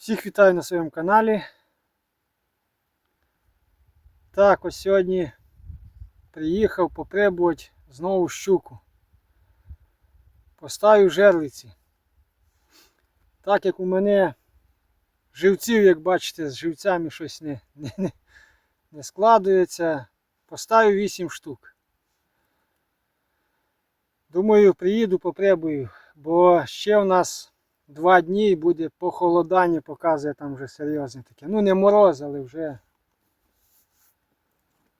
Всіх вітаю на своєму каналі. Так, ось сьогодні приїхав попробувати знову щуку. Поставив жерлиці. Так як у мене живців, як бачите, з живцями щось не, не, не, не складується, поставив 8 штук. Думаю, приїду, попробую, бо ще в нас два дні буде похолодання, показує там вже серйозне таке. Ну не мороз, але вже.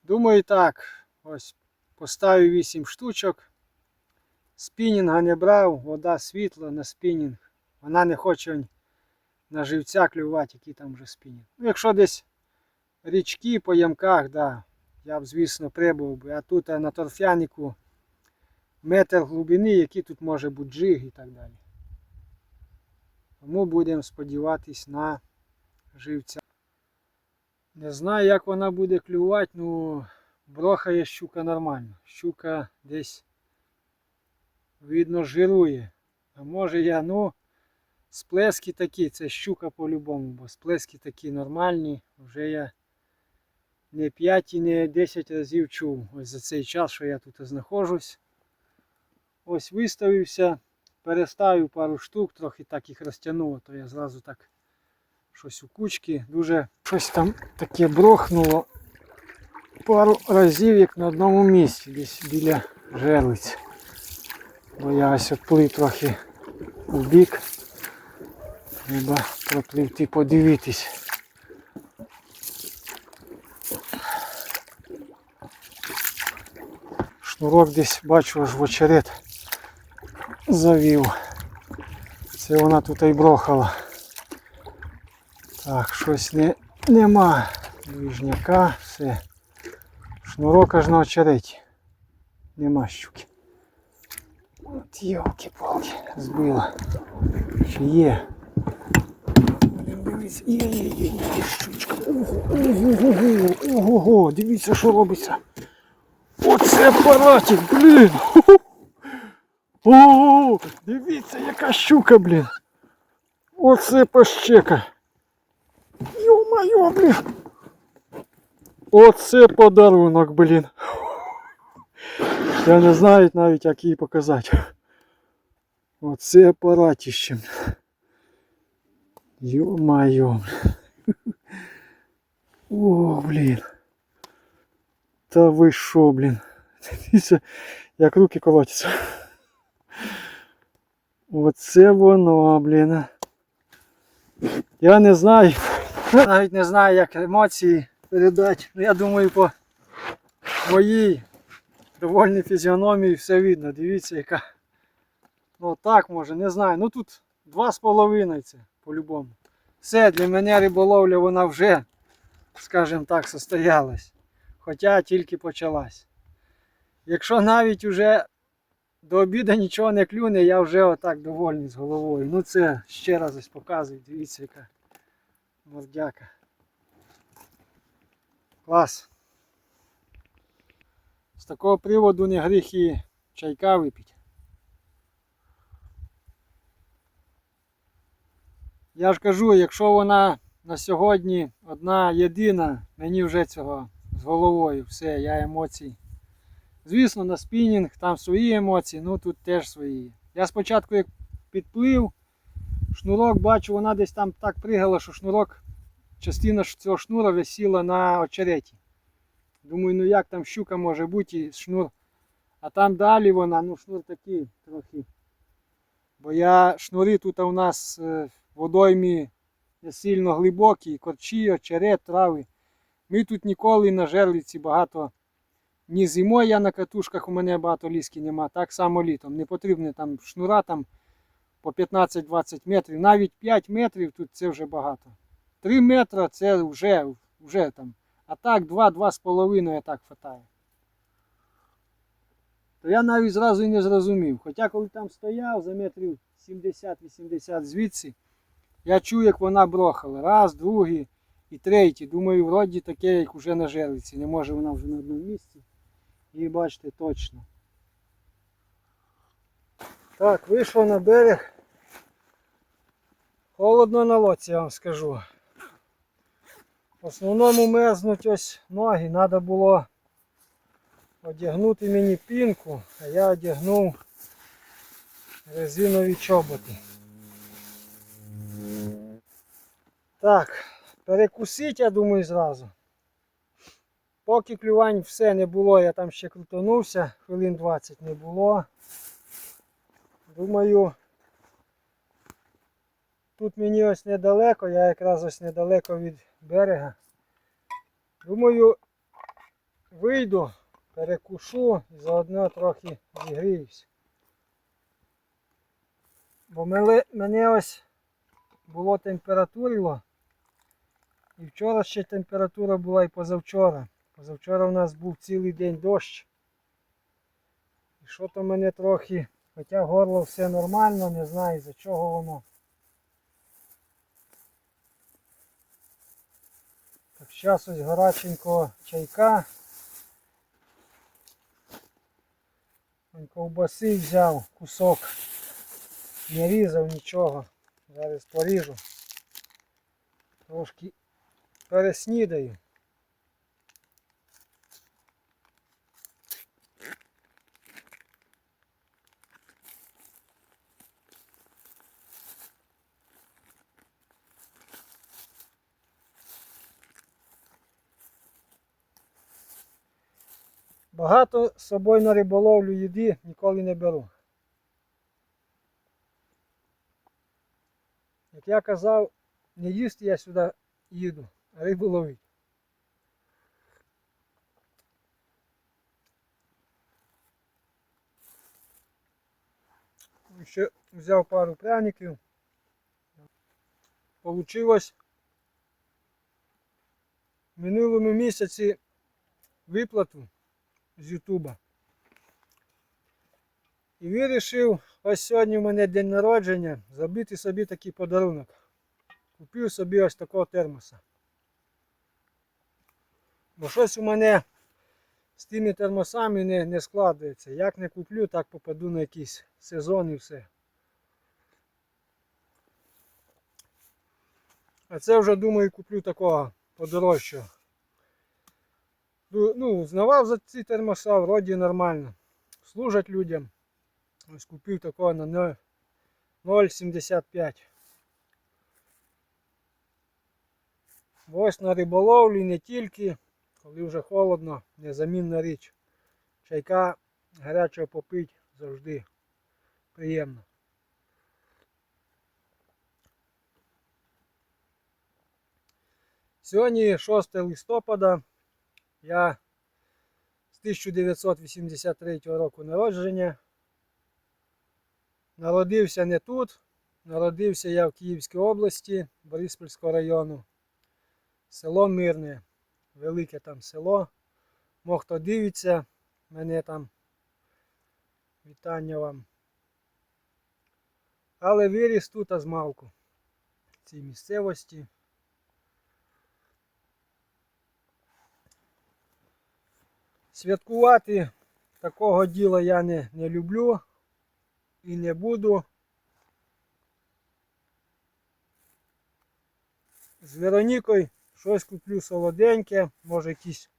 Думаю так, ось поставив 8 штучок. Спінінга не брав, вода світла на спінінг. Вона не хоче на живця клювати, який там вже спінінг. Ну, якщо десь річки по ямках, да, я б, звісно, прибув би. А тут на торфянику метр глибини, який тут може бути джиг і так далі. Тому будемо сподіватись на живця. Не знаю, як вона буде клювати, ну брохає щука нормально. Щука десь видно жирує. А може я, ну, сплески такі, це щука по-любому, бо сплески такі нормальні. Вже я не 5 і не 10 разів чув ось за цей час, що я тут знаходжусь. Ось виставився переставив пару штук, трохи так їх розтягнуло, то я зразу так щось у кучки. Дуже щось там таке брохнуло пару разів, як на одному місці, десь біля жерлиць. Бо я ось отплив трохи у бік. Треба пропливти подивитись. Шнурок десь бачу аж в очерет завів. Це вона тут і брохала. Так, щось не, нема двіжняка, все. Шнурок аж на очереті. Нема щуки. От йолки-палки, збила. Чи є? Дивіться, є, є, є, щучка. Ого-го, ого-го, дивіться, що робиться. Оце апаратик, блін. О, дивіться, яка щука, блін. Оце пащека. Йо-моє, блін. Оце подарунок, блін. Я не знаю навіть, як її показати. Оце апаратище. Йо-моє. О, блін. Та ви що, блін. Дивіться, як руки колотяться. Оце воно, блін. Я не знаю. Навіть не знаю, як емоції передати. Ну, я думаю, по моїй довольній фізіономії все видно. Дивіться, яка. Ну так може, не знаю. Ну тут два з половиною це по-любому. Все, для мене риболовля вона вже, скажімо так, состоялась. Хоча тільки почалась. Якщо навіть уже до обіду нічого не клюне, я вже отак довольний з головою. Ну це ще раз ось показую, дивіться яка мордяка. Клас. З такого приводу не гріх і чайка випити. Я ж кажу, якщо вона на сьогодні одна єдина, мені вже цього з головою все, я емоцій. Звісно, на спінінг там свої емоції, ну тут теж свої. Я спочатку як підплив, шнурок бачу, вона десь там так пригала, що шнурок, частина цього шнура висіла на очереті. Думаю, ну як там щука може бути і шнур. А там далі вона, ну шнур такий трохи. Бо я шнури тут у нас е, в водоймі не сильно глибокі, корчі, очерет, трави. Ми тут ніколи на жерлиці багато. Ні зимою я на катушках у мене багато ліски нема, так само літом. Не потрібно там шнура там по 15-20 метрів. Навіть 5 метрів тут це вже багато. 3 метри це вже, вже там. А так 2-2,5 я так хватає. То я навіть зразу і не зрозумів. Хоча коли там стояв за метрів 70-80 звідси, я чув, як вона брохала. Раз, другий і третій. Думаю, вроді таке, як вже на жерлиці. Не може вона вже на одному місці. І бачите точно. Так, вийшов на берег. Холодно на лодці, я вам скажу. В основному мерзнуть ось ноги. Треба було одягнути мені пінку, а я одягнув резинові чоботи. Так, перекусить, я думаю, зразу. Поки клювань все не було, я там ще крутонувся, хвилин 20 не було. Думаю, тут мені ось недалеко, я якраз ось недалеко від берега. Думаю, вийду, перекушу і заодно трохи зігріюсь. Бо мене, ось було температурило. І вчора ще температура була і позавчора. Позавчора у нас був цілий день дощ. І що то мене трохи, хоча горло все нормально, не знаю за чого воно. Так, зараз ось гаряченького чайка. Ковбаси взяв кусок. Не різав нічого. Зараз поріжу. Трошки переснідаю. Багато з собою на риболовлю їди ніколи не беру. Як я казав, не їсти я сюди їду, а рибу ловити. Ще взяв пару пряників. Получилось в минулому місяці виплату з Ютуба. І вирішив, ось сьогодні в мене день народження, зробити собі такий подарунок. Купив собі ось такого термоса. Бо щось у мене з тими термосами не, не складається. Як не куплю, так попаду на якийсь сезон і все. А це вже думаю куплю такого подорожчого. Ну, Ну, знавав за ці термоса, вроді нормально. Служать людям. Ось купив такого на 0,75. Ось на риболовлі не тільки, коли вже холодно, незамінна річ. Чайка гарячого попить завжди приємно. Сьогодні 6 листопада. Я з 1983 року народження. Народився не тут. Народився я в Київській області, Бориспільського району. Село Мирне, велике там село. Мо хто дивиться, мене там вітання вам. Але виріс тут а з малку в цій місцевості. Святкувати такого діла я не, не люблю і не буду. З Веронікою щось куплю солоденьке, може якісь,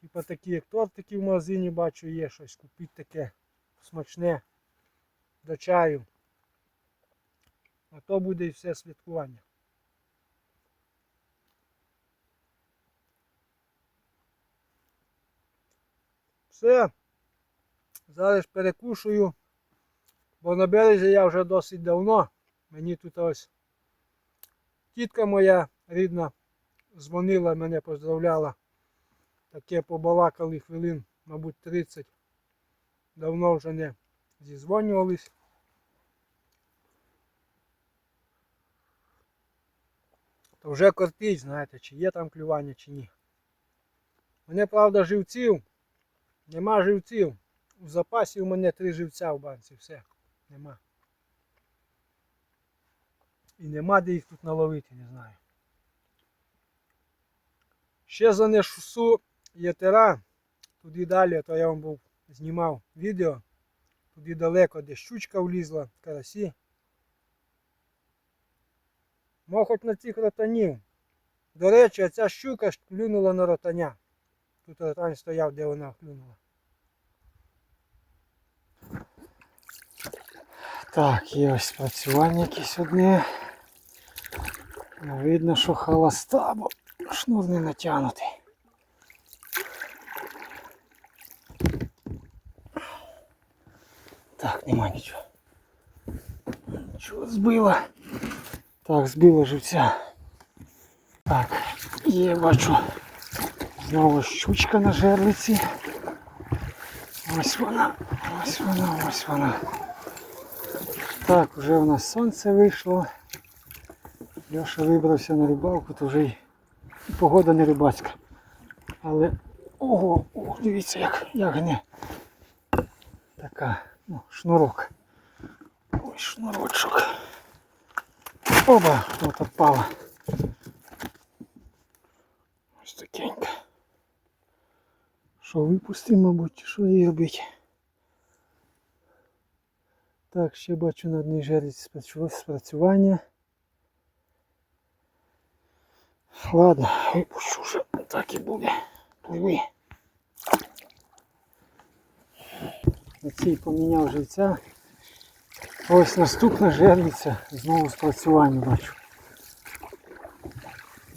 типа такі як тортики в магазині бачу є, щось купити таке смачне до чаю. А то буде і все святкування. Все. Зараз перекушую. Бо на березі я вже досить давно. Мені тут ось тітка моя рідна дзвонила, мене поздравляла. Таке побалакали хвилин, мабуть, 30. Давно вже не зізвонювались. То вже кортить, знаєте, чи є там клювання, чи ні. Мене, правда, живців. Нема живців. У запасі у мене три живця в банці, все. Нема. І нема де їх тут наловити, не знаю. Ще занесу єтера туди далі, то я вам був знімав відео. Туди далеко, де щучка влізла, карасі. Мав хоч на цих ротанів. До речі, ця щука клюнула на ротаня. Тут ротань стояв, де вона клюнула. Так, є ось працювання якесь одне. Видно, що холоста, бо шнур не натягнутий. Так, нема нічого. Нічого збила. Так, збила живця. Так, є, бачу. Знову щучка на жерлиці. Ось вона, ось вона, ось вона. Так, вже у нас сонце вийшло. Льоша вибрався на рибалку, то вже й погода не рибацька. Але ого, ого, дивіться, як, як гне. Така, ну, шнурок. Ой, шнурочок. Оба, от отпала. Ось такенька. Що випустимо, мабуть, що її робити? Так, ще бачу на одній жерці спрацювання. Ладно, випущу вже, так і буде. Пливи. На цій поміняв живця. Ось наступна жерлиця, знову спрацювання бачу.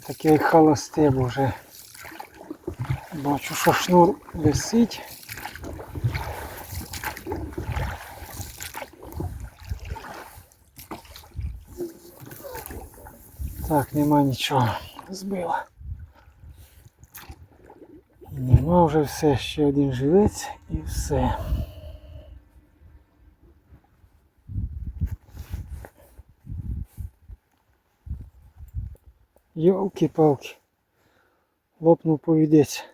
Таке холосте, вже бачу, що шнур висить. Так, нема нічого. Збила. Нема вже все, ще один живець і все. Йолки-палки. Лопнув повідець.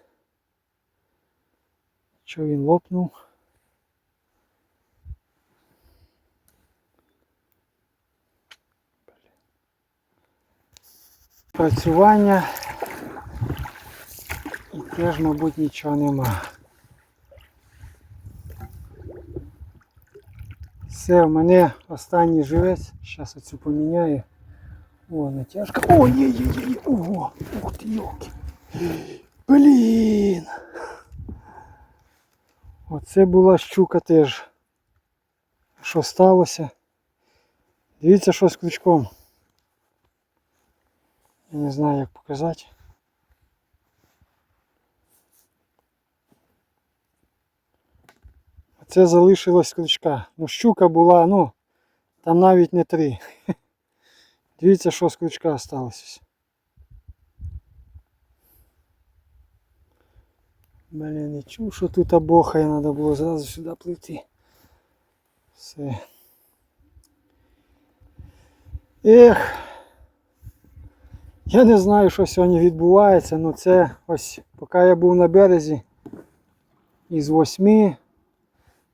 Що він лопнув? Працювання. І теж, мабуть, нічого нема. Все, в мене останній живець. Зараз оцю поміняю. О, натяжка. О, є, є, є, є. Ого, ух ти, йолки. Блін. Оце була щука теж. Що сталося? Дивіться, що з крючком. Я не знаю, як показати. Це залишилось крючка. Ну, щука була, ну, там навіть не три. Дивіться, що з крючка осталося. Блін, не чув, що тут обохає, треба було зразу сюди пливти. Все. Ех. Я не знаю, що сьогодні відбувається, але це ось, поки я був на березі із восьми,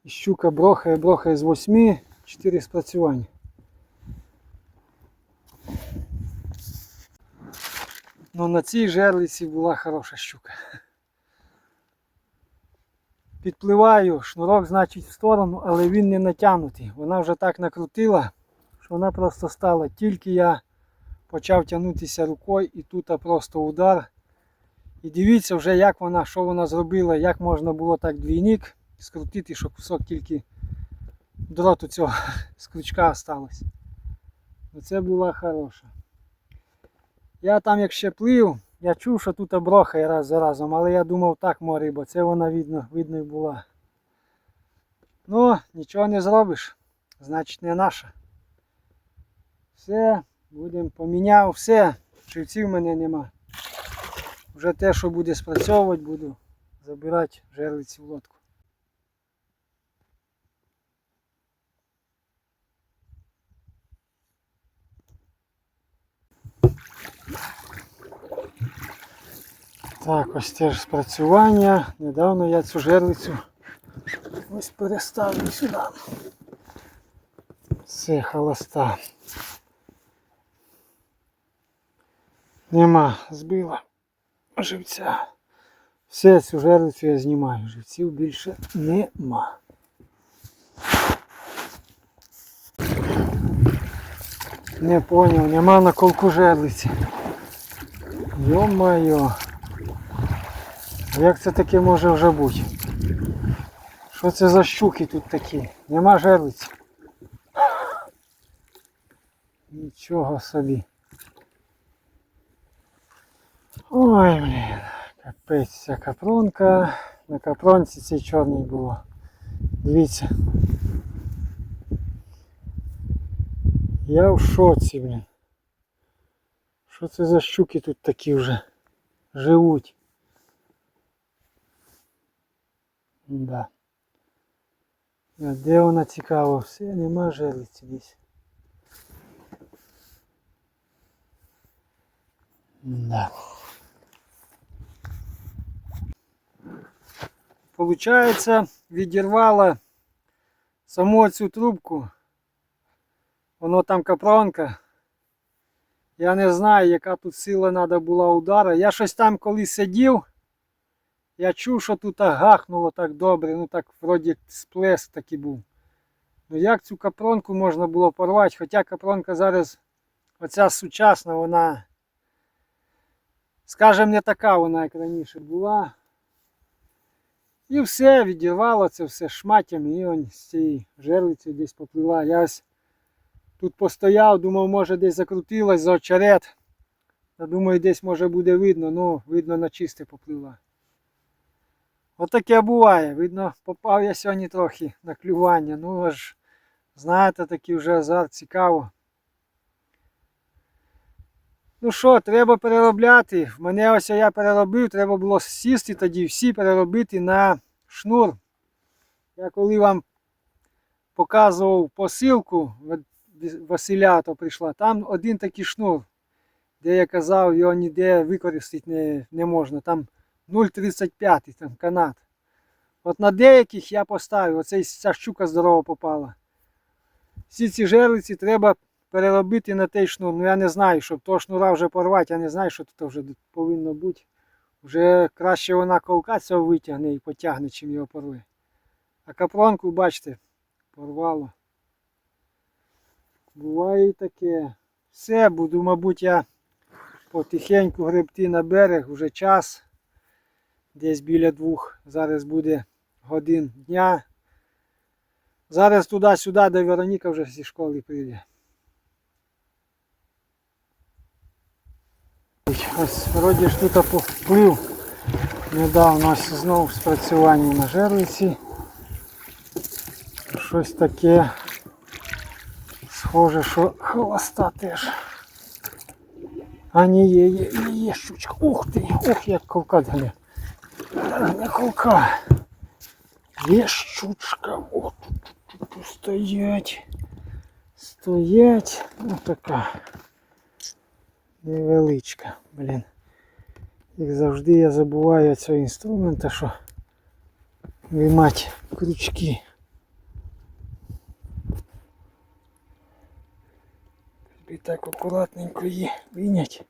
і щука брохає, брохає з восьми, чотири спрацювання. Ну на цій жерлиці була хороша щука. Підпливаю, шнурок значить в сторону, але він не натягнутий. Вона вже так накрутила, що вона просто стала. Тільки я почав тягнутися рукою і тут просто удар. І дивіться вже як вона, що вона зробила, як можна було так двійник скрутити, щоб кусок тільки дроту цього з крючка осталось. Оце була хороша. Я там як ще плив, я чув, що тут брохає раз за разом, але я думав так море, бо це вона видно, видно і була. Ну, нічого не зробиш, значить не наша. Все, будемо поміняв, все, живців в мене нема. Вже те, що буде спрацьовувати, буду забирати жерлиці в лодку. Так, ось теж спрацювання. Недавно я цю жерлицю ось переставлю сюди. Все, холоста. Нема, збила живця. Все, цю жерлицю я знімаю. Живців більше нема. Не поняв, нема на колку жерлиці. Йо-майо. Як це таке може вже бути? Що це за щуки тут такі? Нема жерлиці. Нічого собі. Ой, блін. Капець ця капронка. На капронці цей чорний було. Дивіться. Я в шоці, блін. Що це за щуки тут такі вже живуть? Да. А де вона цікаво? Все, нема жерлиці десь. Да. Получається, відірвала саму цю трубку. Воно там капронка. Я не знаю, яка тут сила треба була удара. Я щось там коли сидів. Я чув, що тут гахнуло так добре, ну так вроді сплеск такий був. Ну як цю капронку можна було порвати? Хоча капронка зараз, оця сучасна, вона, скажімо, не така вона, як раніше була. І все, відірвало це все шматям і он з цієї жерлиці десь поплила. Я ось тут постояв, думав, може десь закрутилась за очерет. Я думаю, десь може буде видно, ну видно на чисте поплила. Отаке буває. Видно, попав я сьогодні трохи на клювання. Ну аж, знаєте, такий вже азарт цікаво. Ну що, треба переробляти. В мене ось я переробив, треба було сісти тоді всі переробити на шнур. Я коли вам показував посилку Василя, то прийшла, там один такий шнур, де я казав, його ніде використати не, не можна. Там 0,35 там канат. От на деяких я поставив, оцей ця щука здорова попала. Всі ці жерлиці треба переробити на той шнур. Ну я не знаю, щоб того шнура вже порвати, я не знаю, що тут вже повинно бути. Вже краще вона колка цього витягне і потягне, чим його порве. А капронку, бачите, порвало. Буває і таке. Все, буду, мабуть, я потихеньку гребти на берег, вже час. Десь біля двох. Зараз буде годин дня. Зараз туди-сюди, де Вероніка вже зі школи прийде. Ось вроді ж тут поплив недавно ось знову спрацювання на жерлиці. Щось таке схоже, що хвоста теж. А ні, є, є, є, щучка. Ух ти, ух, як ковка далі. Ковка. Є щучка. О, тут, стоять. Стоять. Ось така. Невеличка, блін. Як завжди я забуваю цього інструмента, що виймати крючки. І так акуратненько її вийнять.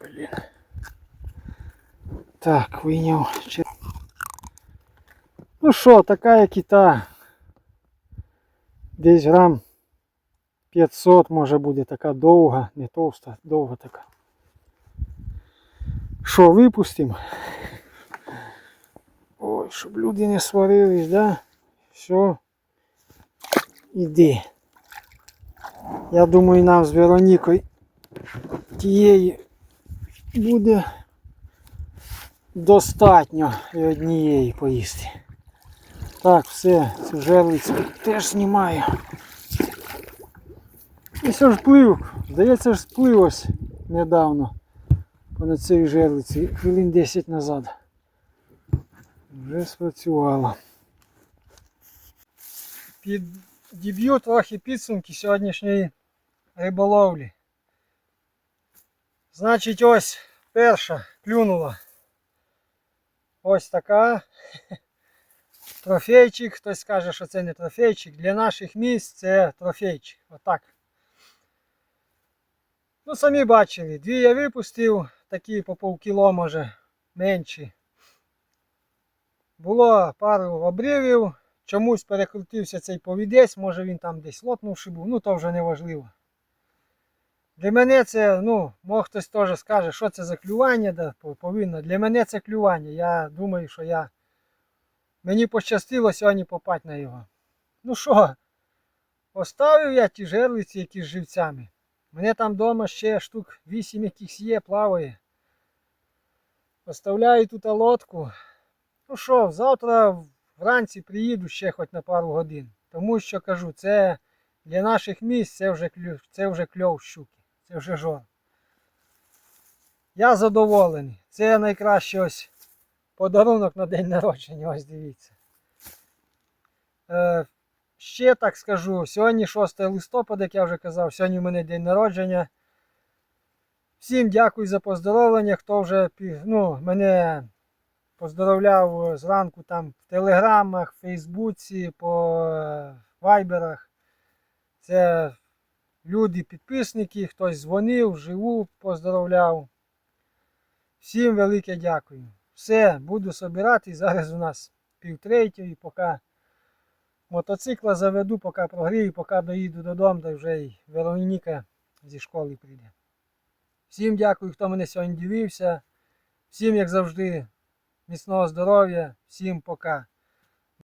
Блін. Так, вийняв. Чи- Ну що, така як і та. Десь грам 500 може буде така довга, не товста, довга така. Що, випустимо? Ой, щоб люди не сварились, да? Все. Іди. Я думаю, нам з Веронікою тієї буде Достатньо і однієї поїсти. Так, все, цю жерлицю теж знімаю. І все ж плив, здається, ж сплив ось недавно понад цією жерлиці, хвилин 10 назад. Вже спрацювало. Підіб'ю трохи підсумки сьогоднішньої риболовлі. Значить, ось перша клюнула. Ось така. Трофейчик, хтось скаже, що це не трофейчик. Для наших місць це трофейчик. Отак. Ну, самі бачили, дві я випустив, такі по полкіло, може, менші. Було пару обривів, чомусь перекрутився цей повідець, може він там десь лопнувши був, ну то вже не важливо. Для мене це, ну, може хтось теж скаже, що це за клювання, да, повинно. Для мене це клювання. Я думаю, що я. Мені пощастило сьогодні попати на його. Ну що, оставив я ті жерлиці, які з живцями. Мене там вдома ще штук 8 якихось є, плаває. Оставляю тут лодку. Ну що, завтра вранці приїду ще хоч на пару годин. Тому що кажу, це для наших місць це вже, клю, це вже кльов щуки, вже жор. Я задоволений. Це найкраще ось подарунок на день народження, ось дивіться. Е, ще так скажу, сьогодні 6 листопада, як я вже казав, сьогодні у мене день народження. Всім дякую за поздоровлення, хто вже ну, мене поздоровляв зранку там в телеграмах, в Фейсбуці, по е, вайберах. Це люди, підписники, хтось дзвонив, живу, поздоровляв. Всім велике дякую. Все, буду собирати. Зараз у нас півтретьої, поки мотоцикла заведу, поки прогрію, поки доїду додому, та вже й Вероніка зі школи прийде. Всім дякую, хто мене сьогодні дивився. Всім, як завжди, міцного здоров'я, всім пока.